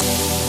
Всім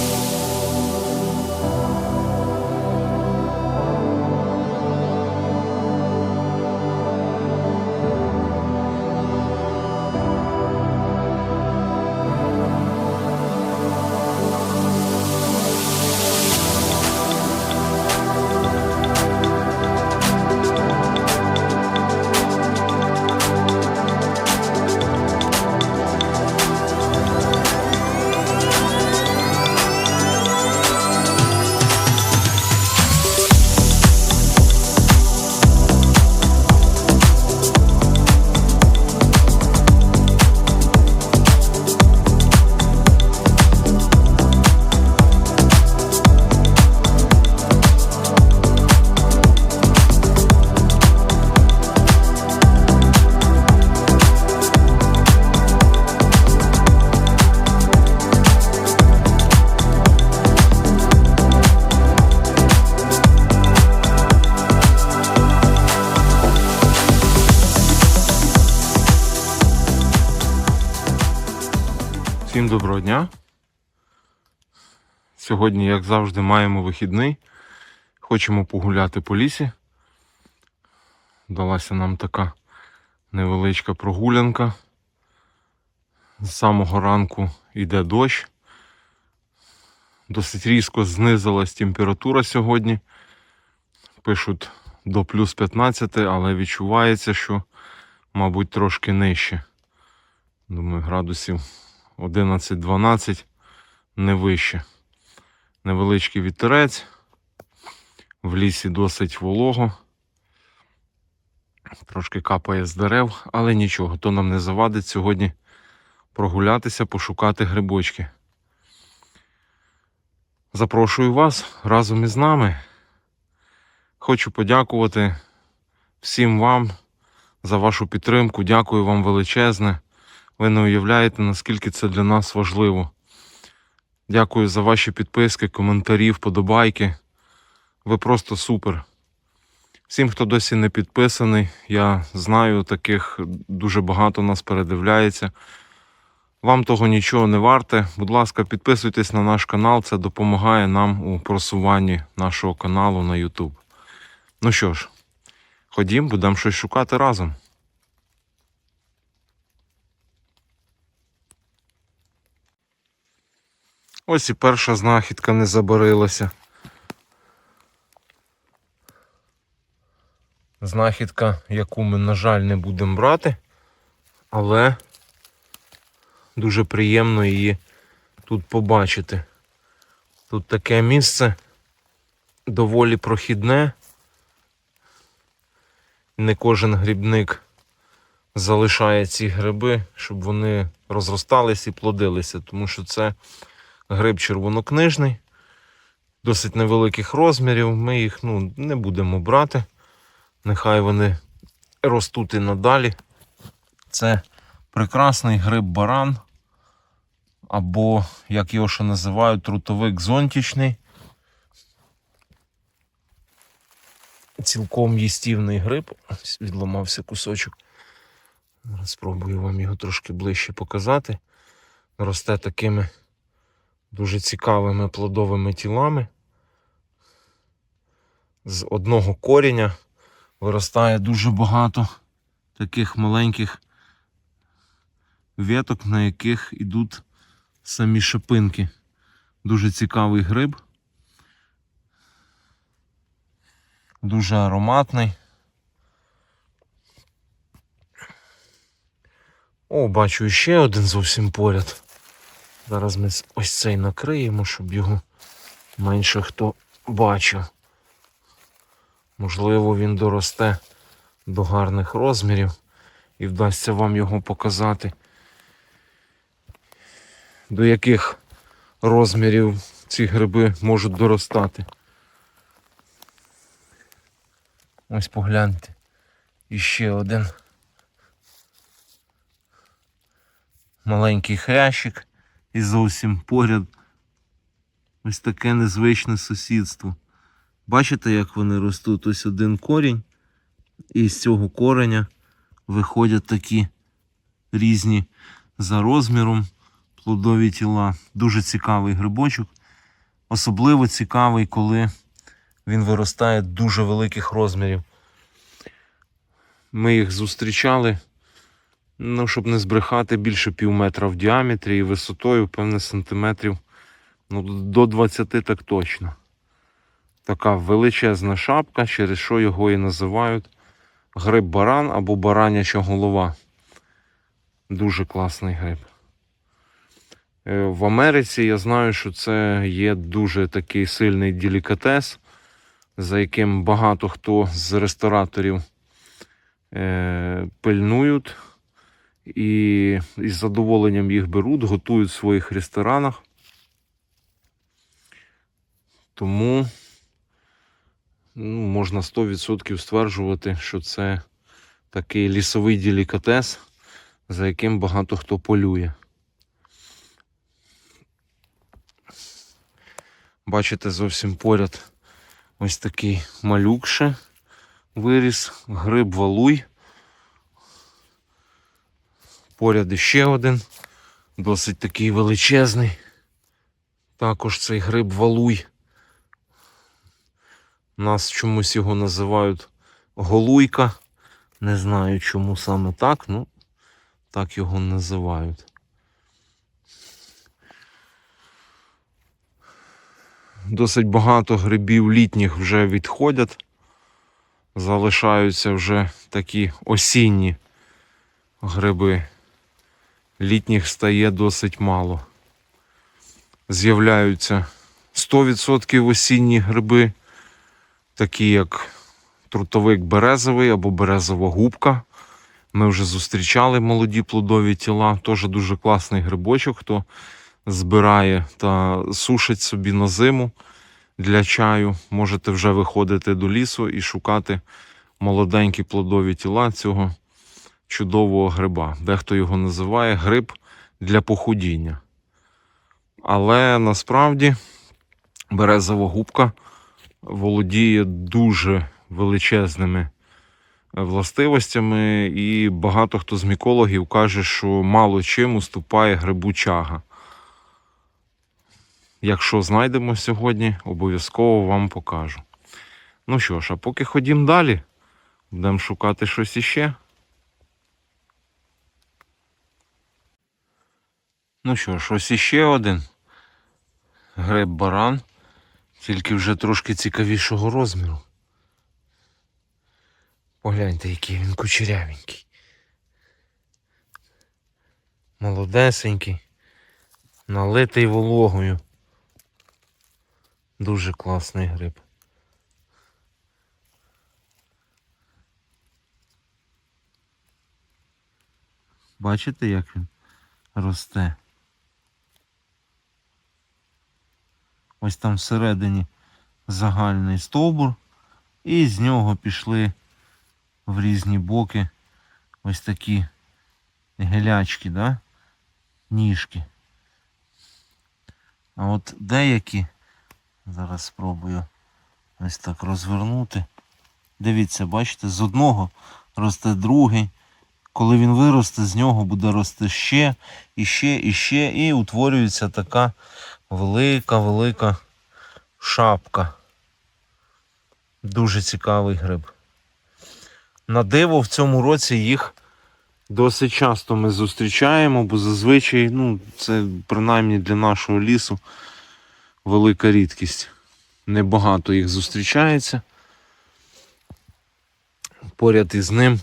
доброго дня. Сьогодні, як завжди, маємо вихідний. Хочемо погуляти по лісі. Далася нам така невеличка прогулянка. З самого ранку йде дощ. Досить різко знизилась температура сьогодні. Пишуть до плюс 15, але відчувається, що, мабуть, трошки нижче. Думаю, градусів 11-12, не вище. Невеличкий вітерець. В лісі досить волого. Трошки капає з дерев, але нічого, то нам не завадить сьогодні прогулятися, пошукати грибочки. Запрошую вас разом із нами. Хочу подякувати всім вам за вашу підтримку. Дякую вам величезне. Ви не уявляєте, наскільки це для нас важливо. Дякую за ваші підписки, коментарі, вподобайки. Ви просто супер. Всім, хто досі не підписаний, я знаю, таких дуже багато нас передивляється. Вам того нічого не варте. Будь ласка, підписуйтесь на наш канал, це допомагає нам у просуванні нашого каналу на YouTube. Ну що ж, ходім, будемо щось шукати разом. Ось і перша знахідка не забарилася. Знахідка, яку ми, на жаль, не будемо брати, але дуже приємно її тут побачити. Тут таке місце доволі прохідне. Не кожен грибник залишає ці гриби, щоб вони розростались і плодилися, тому що це гриб червонокнижний, досить невеликих розмірів. Ми їх ну, не будемо брати. Нехай вони ростуть і надалі. Це прекрасний гриб баран, або, як його ще називають, трутовик зонтічний. Цілком їстівний гриб. Відламався кусочок. Зараз спробую вам його трошки ближче показати. Росте такими дуже цікавими плодовими тілами. З одного коріння виростає дуже багато таких маленьких веток, на яких йдуть самі шипинки. Дуже цікавий гриб. Дуже ароматний. О, бачу ще один зовсім поряд. Зараз ми ось цей накриємо, щоб його менше хто бачив. Можливо, він доросте до гарних розмірів і вдасться вам його показати. До яких розмірів ці гриби можуть доростати. Ось погляньте. Іще один маленький хрящик і зовсім поряд ось таке незвичне сусідство. Бачите, як вони ростуть? Ось один корінь, і з цього кореня виходять такі різні за розміром плодові тіла. Дуже цікавий грибочок. Особливо цікавий, коли він виростає дуже великих розмірів. Ми їх зустрічали, ну, щоб не збрехати, більше пів метра в діаметрі і висотою, певне, сантиметрів ну, до 20 так точно. Така величезна шапка, через що його і називають гриб баран або бараняча голова. Дуже класний гриб. Е, В Америці я знаю, що це є дуже такий сильний делікатес, за яким багато хто з рестораторів е, пильнують і із задоволенням їх беруть, готують в своїх ресторанах. Тому ну, можна 100% стверджувати, що це такий лісовий делікатес, за яким багато хто полює. Бачите, зовсім поряд ось такий малюк виріс, гриб валуй. Поряд іще один, досить такий величезний. Також цей гриб валуй. Нас чомусь його називають голуйка. Не знаю, чому саме так, ну так його називають. Досить багато грибів літніх вже відходять. Залишаються вже такі осінні гриби. Літніх стає досить мало. З'являються 100% осінні гриби, такі як трутовик березовий або березова губка. Ми вже зустрічали молоді плодові тіла. Теж дуже класний грибочок, хто збирає та сушить собі на зиму для чаю. Можете вже виходити до лісу і шукати молоденькі плодові тіла цього чудового гриба. Дехто його називає гриб для похудіння. Але насправді березова губка володіє дуже величезними властивостями, і багато хто з мікологів каже, що мало чим уступає грибу чага. Якщо знайдемо сьогодні, обов'язково вам покажу. Ну що ж, а поки ходім далі, будемо шукати щось іще. Ну що ж, ось іще один гриб баран, тільки вже трошки цікавішого розміру. Погляньте, який він кучерявенький. Молодесенький, налитий вологою. Дуже класний гриб. Бачите, як він росте? Ось там всередині загальний стовбур, і з нього пішли в різні боки ось такі гелячки, да? ніжки. А от деякі, зараз спробую ось так розвернути. Дивіться, бачите, з одного росте другий. Коли він виросте, з нього буде рости ще, і ще, і ще, і утворюється така велика-велика шапка. Дуже цікавий гриб. На диво в цьому році їх досить часто ми зустрічаємо, бо зазвичай, ну, це принаймні для нашого лісу велика рідкість. Небагато їх зустрічається. Поряд із ним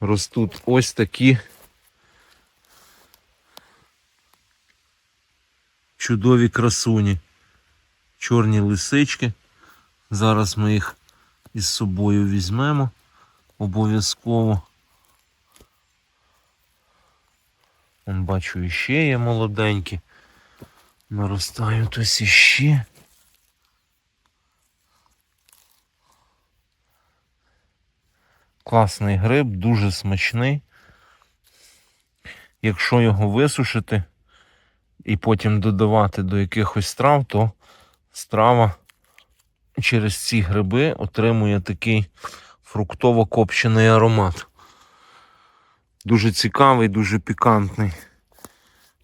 ростуть ось такі чудові красуні. Чорні лисички. Зараз ми їх із собою візьмемо обов'язково. Вон бачу іще є молоденькі. Наростають ось іще. Класний гриб, дуже смачний. Якщо його висушити і потім додавати до якихось страв, то страва через ці гриби отримує такий фруктово-копчений аромат. Дуже цікавий, дуже пікантний.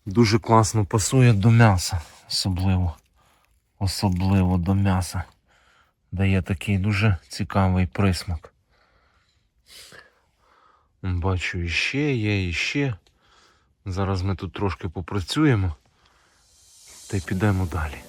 Дуже класно пасує до м'яса, особливо. Особливо до м'яса. Дає такий дуже цікавий присмак. Бачу, іще є, іще. Зараз ми тут трошки попрацюємо та й підемо далі.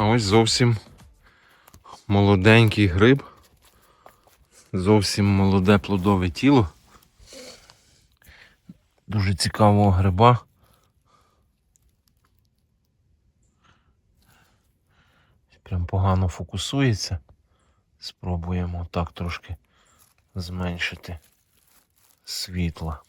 А ось зовсім молоденький гриб. Зовсім молоде плодове тіло. Дуже цікавого гриба. Прям погано фокусується. Спробуємо так трошки зменшити світла.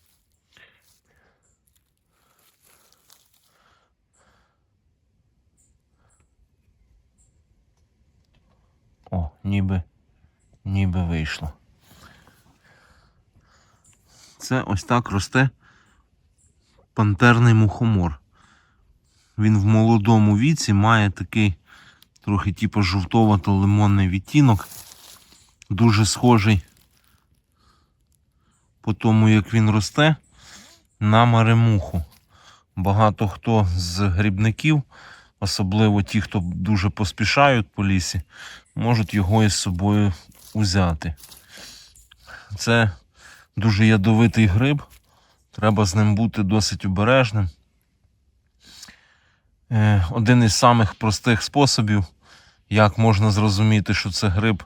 О, ніби, ніби вийшло. Це ось так росте пантерний мухомор. Він в молодому віці має такий трохи типу жовтовато-лимонний відтінок. Дуже схожий по тому, як він росте, на маремуху. Багато хто з грибників, особливо ті, хто дуже поспішають по лісі, можуть його із собою узяти. Це дуже ядовитий гриб. Треба з ним бути досить обережним. Е, Один із самих простих способів, як можна зрозуміти, що це гриб,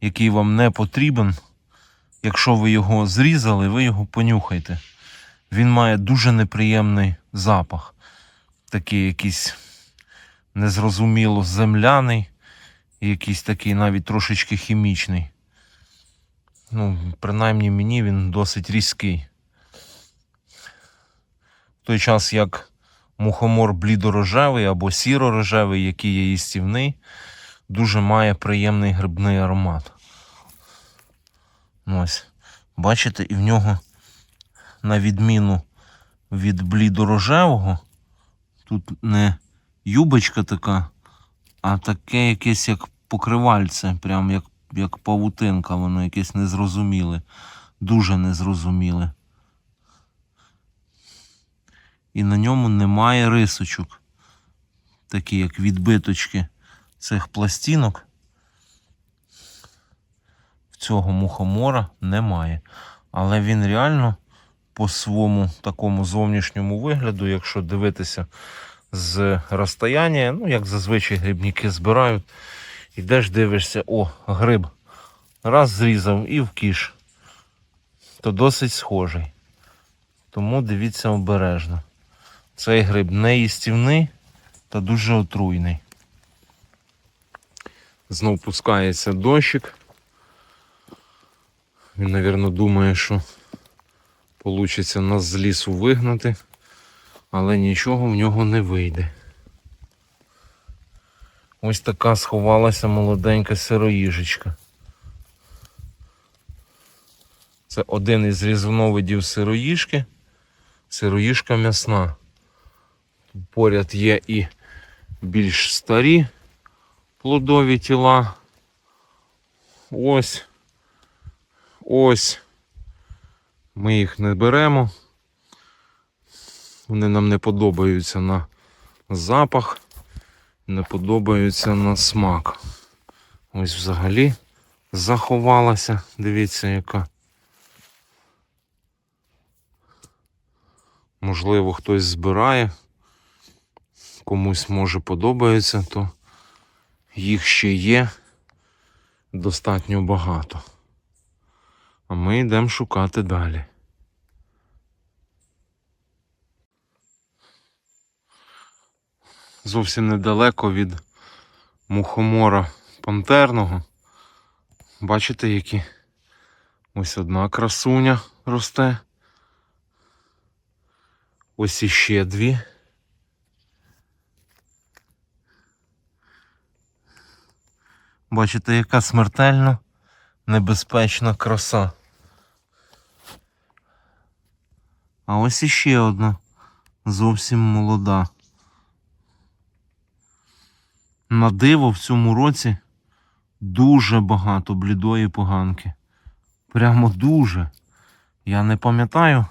який вам не потрібен. Якщо ви його зрізали, ви його понюхайте. Він має дуже неприємний запах. Такий якийсь незрозуміло земляний, якийсь такий навіть трошечки хімічний. Ну, принаймні мені він досить різкий. В той час як мухомор блідорожевий або сіро-рожевий, який є їстівний, дуже має приємний грибний аромат. Ось. Бачите, і в нього, на відміну від блідорожевого, тут не юбочка така, а таке якесь як покривальце, прям як, як павутинка, воно якесь незрозуміле, дуже незрозуміле. І на ньому немає рисочок, такі як відбиточки цих пластинок. В цього мухомора немає. Але він реально по своєму такому зовнішньому вигляду, якщо дивитися з розстояння, ну як зазвичай грибники збирають, ідеш, дивишся, о, гриб. Раз зрізав і в кіш. То досить схожий. Тому дивіться обережно. Цей гриб не їстівний та дуже отруйний. Знов пускається дощик. Він, мабуть, думає, що вийде нас з лісу вигнати, але нічого в нього не вийде. Ось така сховалася молоденька сироїжечка. Це один із різновидів сироїжки. Сироїжка м'ясна. Поряд є і більш старі плодові тіла. Ось. Ось. Ми їх не беремо. Вони нам не подобаються на запах, не подобаються на смак. Ось взагалі заховалася. Дивіться, яка. Можливо, хтось збирає, комусь може подобається, то їх ще є достатньо багато. А ми йдемо шукати далі. Зовсім недалеко від мухомора пантерного. Бачите, які? Ось одна красуня росте. Ось іще дві. Бачите, яка смертельно небезпечна краса. А ось іще одна зовсім молода. На диво в цьому році дуже багато блідої поганки. Прямо дуже. Я не пам'ятаю,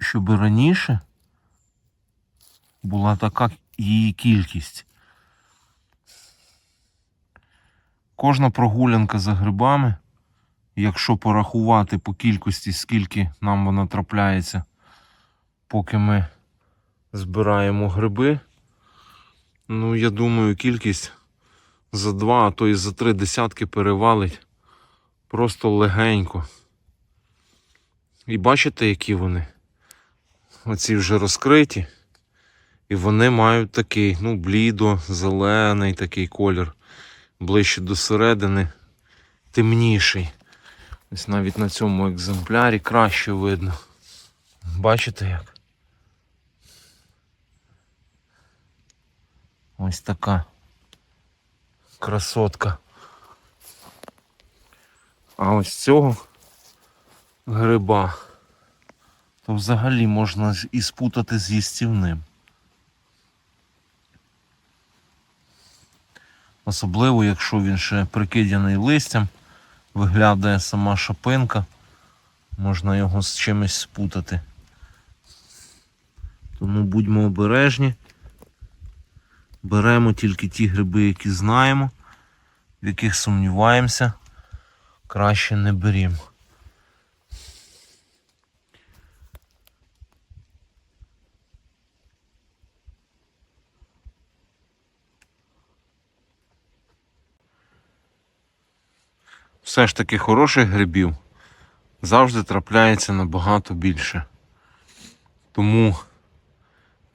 щоб раніше була така її кількість. Кожна прогулянка за грибами, якщо порахувати по кількості, скільки нам вона трапляється, поки ми збираємо гриби, ну, я думаю, кількість за два, а то і за три десятки перевалить просто легенько. І бачите, які вони? Оці вже розкриті. І вони мають такий, ну, блідо, зелений такий колір. Ближче до середини, темніший. Ось навіть на цьому екземплярі краще видно. Бачите як? Ось така красотка. А ось цього гриба то взагалі можна і спутати з їстівним. Особливо, якщо він ще прикидяний листям, виглядає сама шапинка, можна його з чимось спутати. Тому будьмо обережні. Беремо тільки ті гриби, які знаємо, в яких сумніваємося, краще не берімо. все ж таки хороших грибів завжди трапляється набагато більше. Тому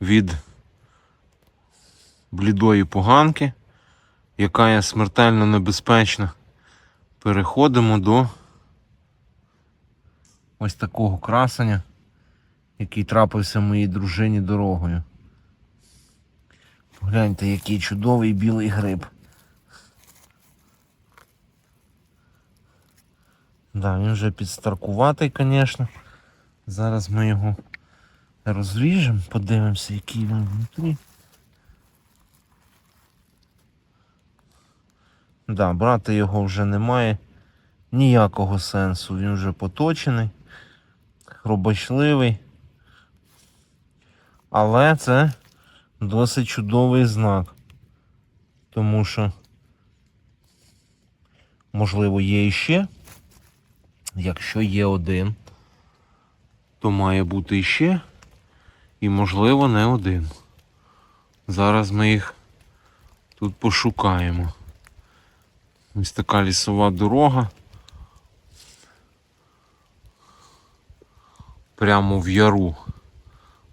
від блідої поганки, яка є смертельно небезпечна, переходимо до ось такого красення, який трапився моїй дружині дорогою. Погляньте, який чудовий білий гриб. Да, він вже підстаркуватий, звісно. Зараз ми його розріжемо, подивимося, який він внутрі. Да, брати його вже немає ніякого сенсу. Він вже поточений, хробочливий. Але це досить чудовий знак. Тому що, можливо, є іще. Якщо є один, то має бути іще. І, можливо, не один. Зараз ми їх тут пошукаємо. Ось така лісова дорога. Прямо в яру.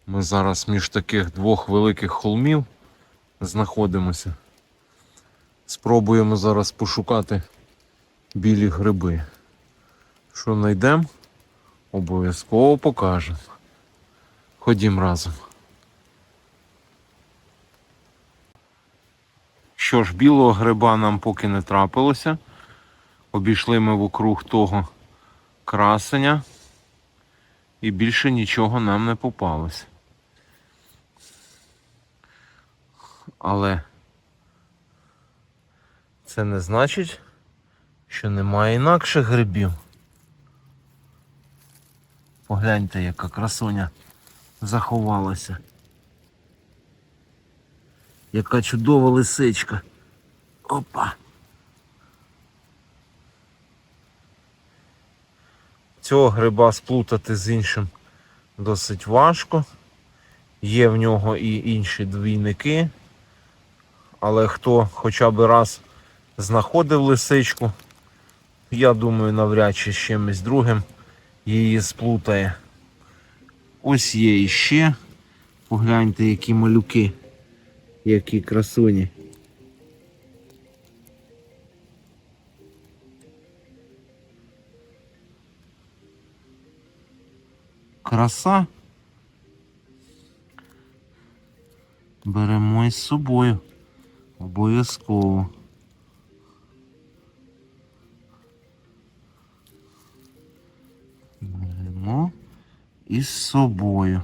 Ми зараз між таких двох великих холмів знаходимося. Спробуємо зараз пошукати білі гриби. Що знайдемо, обов'язково покажемо. Ходім разом. Що ж, білого гриба нам поки не трапилося. Обійшли ми вокруг того красення і більше нічого нам не попалось. Але це не значить, що немає інакших грибів. Погляньте, яка красуня заховалася. Яка чудова лисичка. Опа. Цього гриба сплутати з іншим досить важко. Є в нього і інші двійники. Але хто хоча б раз знаходив лисичку, я думаю, навряд чи з чимось другим її сплутає. Ось є іще. Погляньте, які малюки. Які красуні. Краса. Беремо із собою. Обов'язково. Беремо із собою.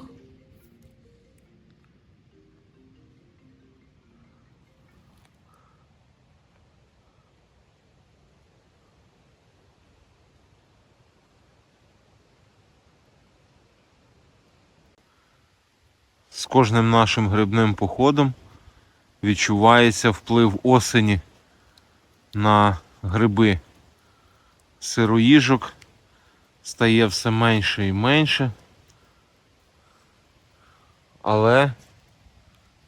Кожним нашим грибним походом відчувається вплив осені на гриби. Сироїжок стає все менше і менше. Але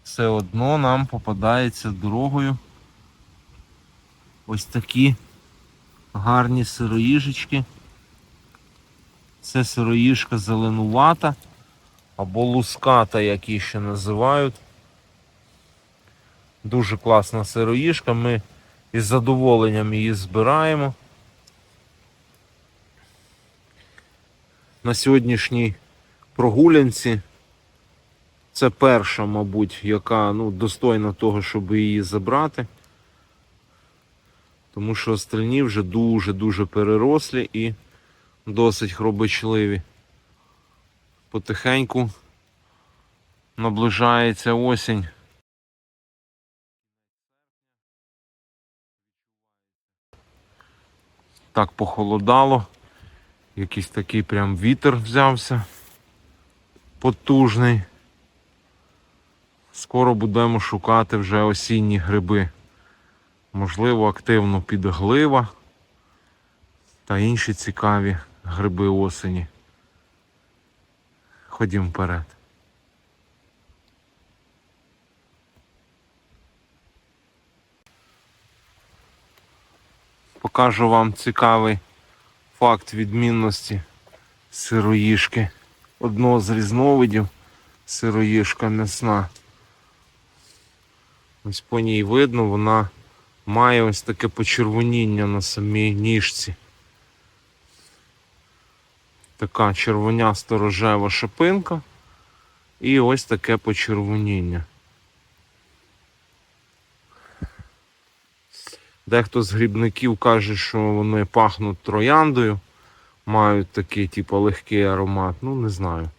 все одно нам попадається дорогою ось такі гарні сироїжечки. Це сироїжка зеленувата або луската, як її ще називають. Дуже класна сироїжка, ми із задоволенням її збираємо. На сьогоднішній прогулянці це перша, мабуть, яка ну, достойна того, щоб її забрати. Тому що остальні вже дуже-дуже перерослі і досить хробочливі. Потихеньку наближається осінь. Так похолодало. Якийсь такий прям вітер взявся потужний. Скоро будемо шукати вже осінні гриби. Можливо, активно підглива та інші цікаві гриби осені. Ходім вперед. Покажу вам цікавий факт відмінності сироїшки. Одного з різновидів сироїшка м'ясна. Ось по ній видно, вона має ось таке почервоніння на самій ніжці. Така червонясто рожева шипинка і ось таке почервоніння. Дехто з грібників каже, що вони пахнуть трояндою, мають такий типу, легкий аромат. Ну, не знаю.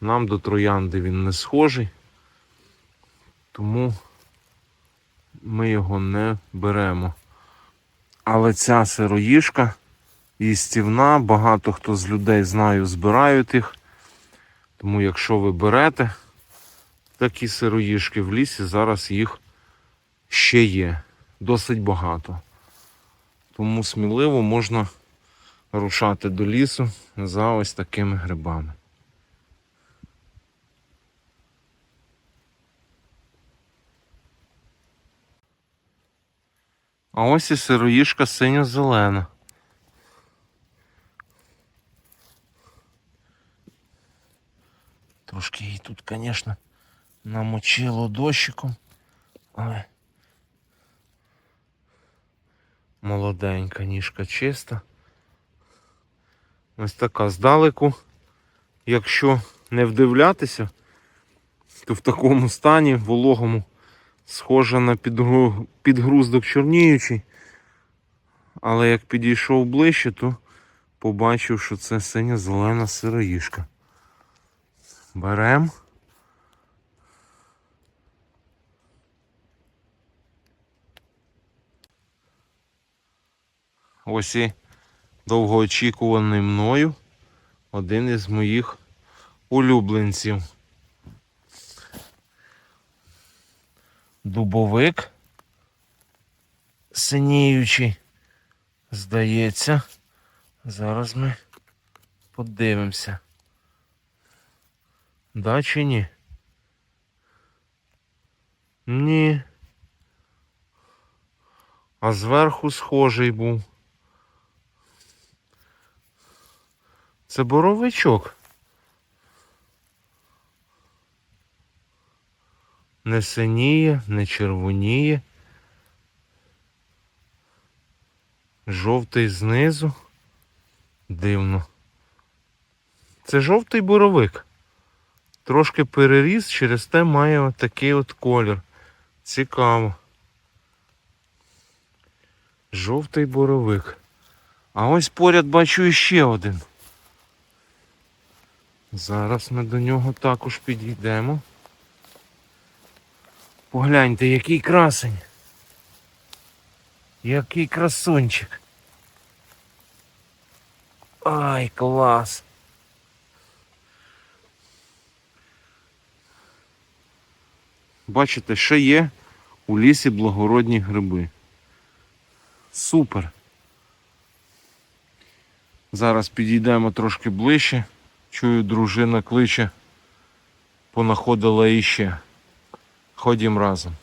Нам до троянди він не схожий, тому ми його не беремо. Але ця сироїшка їстівна, багато хто з людей знаю, збирають їх. Тому якщо ви берете такі сироїшки в лісі, зараз їх ще є досить багато. Тому сміливо можна рушати до лісу за ось такими грибами. А ось і сироїшка синьо-зелена. Трошки її тут, звісно, намочило дощиком, але молоденька ніжка чиста. Ось така здалеку. Якщо не вдивлятися, то в такому стані вологому схоже на підгру... підгруздок чорніючий. Але як підійшов ближче, то побачив, що це синя зелена сироїшка. Берем. Ось і довгоочікуваний мною один із моїх улюбленців. Дубовик синіючий. Здається, зараз ми подивимося. Да чи ні? Ні. А зверху схожий був. Це боровичок. Не синіє, не червоніє. Жовтий знизу. Дивно. Це жовтий боровик. Трошки переріс, через те має отакий от колір. Цікаво. Жовтий боровик. А ось поряд бачу іще один. Зараз ми до нього також підійдемо. Погляньте, який красень. Який красунчик. Ай, клас. Бачите, ще є у лісі благородні гриби. Супер. Зараз підійдемо трошки ближче. Чую, дружина кличе, понаходила іще. Ходім разом.